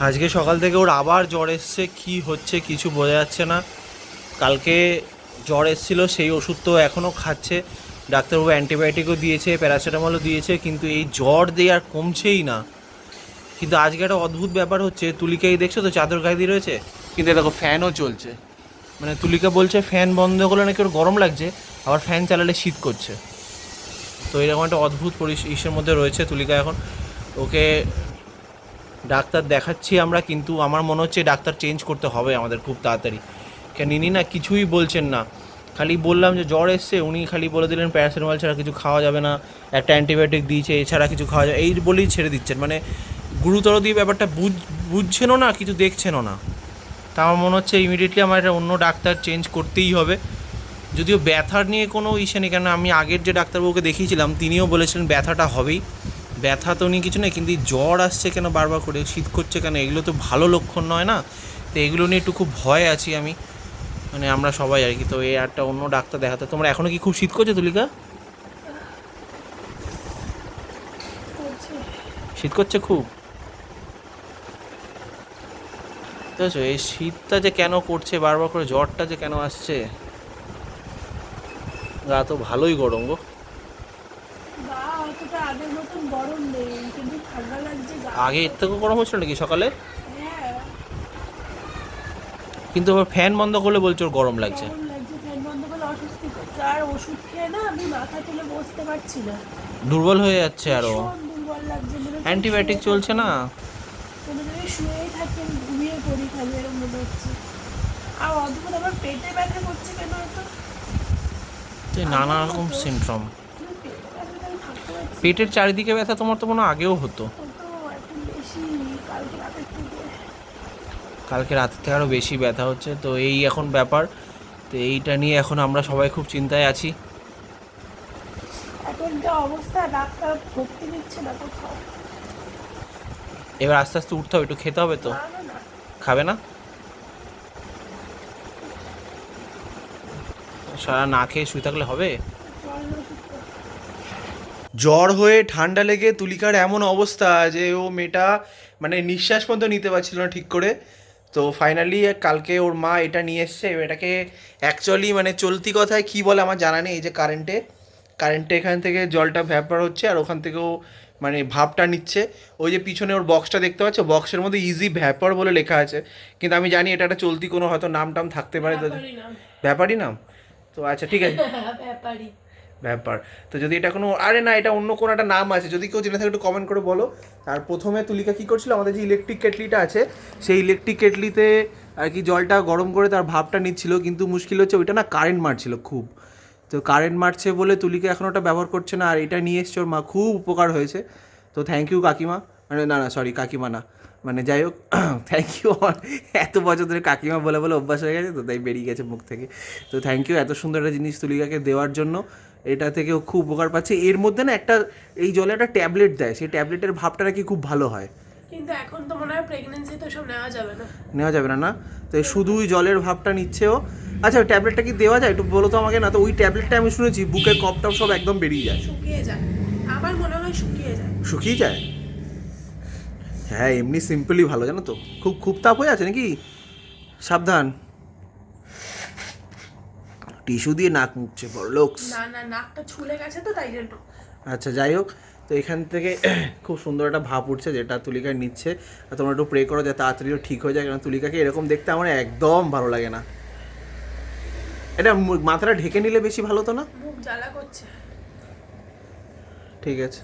আজকে সকাল থেকে ওর আবার জ্বর এসছে কি হচ্ছে কিছু বোঝা যাচ্ছে না। কালকে জ্বর এসেছিল সেই ওষুধ তো এখনও খাচ্ছে। ডাক্তারবাবু অ্যান্টিবায়োটিকও দিয়েছে প্যারাসিটামলও দিয়েছে কিন্তু এই জ্বর দিয়ে আর কমছেই না। কিন্তু আজকে একটা অদ্ভুত ব্যাপার হচ্ছে তুলিকা এই দেখছ তো চাদর গায়ে দিয়ে রয়েছে? কিন্তু দেখো ফ্যানও চলছে। মানে তুলিকা বলছে ফ্যান বন্ধ করলে নাকি ওর গরম লাগছে আবার ফ্যান চালালে শীত করছে। তো এরকম একটা অদ্ভুত পরিবেশের মধ্যে রয়েছে তুলিকা এখন। ওকে ডাক্তার দেখাচ্ছি আমরা, কিন্তু আমার মনে হচ্ছে ডাক্তার চেঞ্জ করতে হবে আমাদের খুব তাড়াতাড়ি। কেন ইনি না কিছুই বলছেন না। খালি বললাম যে জ্বর এসছে, উনি খালি বলে দিলেন প্যারাসিটামল ছাড়া কিছু খাওয়া যাবে না, একটা অ্যান্টিবায়োটিক দিয়েছে, এছাড়া কিছু খাওয়া যাবে, এই বলেই ছেড়ে দিচ্ছেন। মানে গুরুতর দিয়ে ব্যাপারটা বুঝ, বুঝছেনও না, কিছু দেখছেনও না। তা আমার মনে হচ্ছে ইমিডিয়েটলি আমার একটা অন্য ডাক্তার চেঞ্জ করতেই হবে। যদিও ব্যথার নিয়ে কোনো ইসে নেই কেন আমি আগের যে ডাক্তারবাবুকে দেখিয়েছিলাম, তিনিও বলেছিলেন ব্যথাটা হবেই। ব্যথা তো নিয়ে কিছু নেই কিন্তু জ্বর আসছে কেন বারবার করে? শীত করছে কেন? এগুলো তো ভালো লক্ষণ নয় না? তো এগুলো নিয়ে একটু খুব ভয় আছি আমি। মানে আমরা সবাই আর কি তো এই একটা অন্য ডাক্তার দেখাতে। তোমরা এখনও কি খুব শীত করছে তুলিকা? শীত করছে খুব? বুঝেছ এই শীতটা যে কেন করছে বারবার করে জ্বরটা যে কেন আসছে? গা তো ভালোই গরম গা। অতটা আগের মতন গরম নেই কিন্তু ঠান্ডা লাগছে আগে এর থেকেও গরম হচ্ছিল নাকি সকালে? হ্যাঁ। কিন্তু আবার ফ্যান বন্ধ করলে বলছে ওর গরম লাগছে। ফ্যান বন্ধ করলে অস্বস্তি করছে আর ওষুধ খেয়ে না আমি মাথা তুলে বসতে পারছি না। দুর্বল হয়ে যাচ্ছে দুর্বল লাগছে অ্যান্টিবায়োটিক চলছে না? কোনো জায়গায় শুয়েই থাকি আমি ঘুমিয়ে পড়ি খালি এরকম মনে হচ্ছে। আর অদ্ভুত আমার পেটে ব্যথা করছে কেন হয়তো নানা রকম সিমটম পেটে ব্যথাটা আমি থাকতে পারছি পেটের চারিদিকে ব্যথা তোমার তো মনে আগেও হতো। কালকে রাতের থেকে আরও বেশি ব্যথা হচ্ছে তো এই এখন ব্যাপার তো এইটা নিয়ে এখন আমরা সবাই খুব চিন্তায় আছি। এবার আস্তে আস্তে উঠতে হবে একটু খেতে হবে তো? খাবে না? সারা না খেয়ে শুয়ে থাকলে হবে? জ্বর হয়ে ঠান্ডা লেগে তুলিকার এমন অবস্থা যে ও মেয়েটা মানে নিঃশ্বাস পর্যন্ত নিতে পারছিল না ঠিক করে। তো ফাইনালি কালকে ওর মা এটা নিয়ে এসছে এটাকে অ্যাকচুয়ালি মানে চলতি কথায় কী বলে আমার জানা নেই এই যে কারেন্টে কারেন্টে এখান থেকে জলটা ভ্যাপার হচ্ছে আর ওখান থেকেও মানে ভাবটা নিচ্ছে। ওই যে পিছনে ওর বক্সটা দেখতে পাচ্ছ বক্সের মধ্যে ইজি ভ্যাপার বলে লেখা আছে। কিন্তু আমি জানি এটা একটা চলতি কোনো হয়তো নাম টাম থাকতে পারে। ব্যাপারই নাম। তো আচ্ছা ঠিক আছে। ব্যাপার। তো যদি এটা কোনো আরে না, এটা অন্য কোনো একটা নাম আছে। যদি কেউ জেনে থাকে একটু কমেন্ট করে বলো। আর প্রথমে তুলিকা কী করছিল? আমাদের যে ইলেকট্রিক কেটলিটা আছে, সেই ইলেকট্রিক কেটলিতে আর কি জলটা গরম করে তার ভাবটা নিচ্ছিল। কিন্তু মুশকিল হচ্ছে ওইটা না কারেন্ট মারছিল খুব। তো কারেন্ট মারছে বলে তুলিকা এখন ওটা ব্যবহার করছে না। আর এটা নিয়ে এসছে ওর মা। খুব উপকার হয়েছে। তো থ্যাংক ইউ কাকিমা। মানে না না সরি কাকিমা না। মানে যাই হোক থ্যাংক ইউ এত বছর ধরে কাকিমা বলে বলে অভ্যাস হয়ে গেছে, তো তাই বেরিয়ে গেছে মুখ থেকে। তো থ্যাংক ইউ এত সুন্দর একটা জিনিস তুলিকাকে দেওয়ার জন্য। এটা থেকে ও খুব উপকার পাচ্ছে। এর মধ্যে না একটা এই জলে একটা ট্যাবলেট দেয় সেই ট্যাবলেটের ভাবটা নাকি খুব ভালো হয়? কিন্তু এখন তো মনে হয় প্রেগনেন্সি তো সব নেওয়া যাবে না। নেওয়া যাবে না না? তো শুধুই জলের ভাবটা নিচ্ছে ও। আচ্ছা ওই ট্যাবলেটটা কি দেওয়া যায়? একটু বলো তো আমাকে না তো ওই ট্যাবলেটটা আমি শুনেছি বুকের কপটাপ সব একদম বেরিয়ে যায়। শুকিয়ে যায়। আমার মনে হয় শুকিয়ে যায়। শুকিয়ে যায়? হ্যাঁ এমনি সিম্পলি ভালো জানো তো? খুব খুব তাপ হয়ে আছে নাকি? সাবধান। টিস্যু দিয়ে নাক মুখছে বড় লোকস না না নাকটা ছুলে গেছে তো তাই জন্য। আচ্ছা যাই হোক তো এখান থেকে খুব সুন্দর একটা ভাব উঠছে যেটা তুলিকা নিচ্ছে। আর তোমরা একটু প্রে করো যে তাড়াতাড়ি ঠিক হয়ে যায় কারণ তুলিকাকে এরকম দেখতে আমার একদম ভালো লাগে না। এটা মাথাটা ঢেকে নিলে বেশি ভালো তো না? মুখ জ্বালা করছে। ঠিক আছে।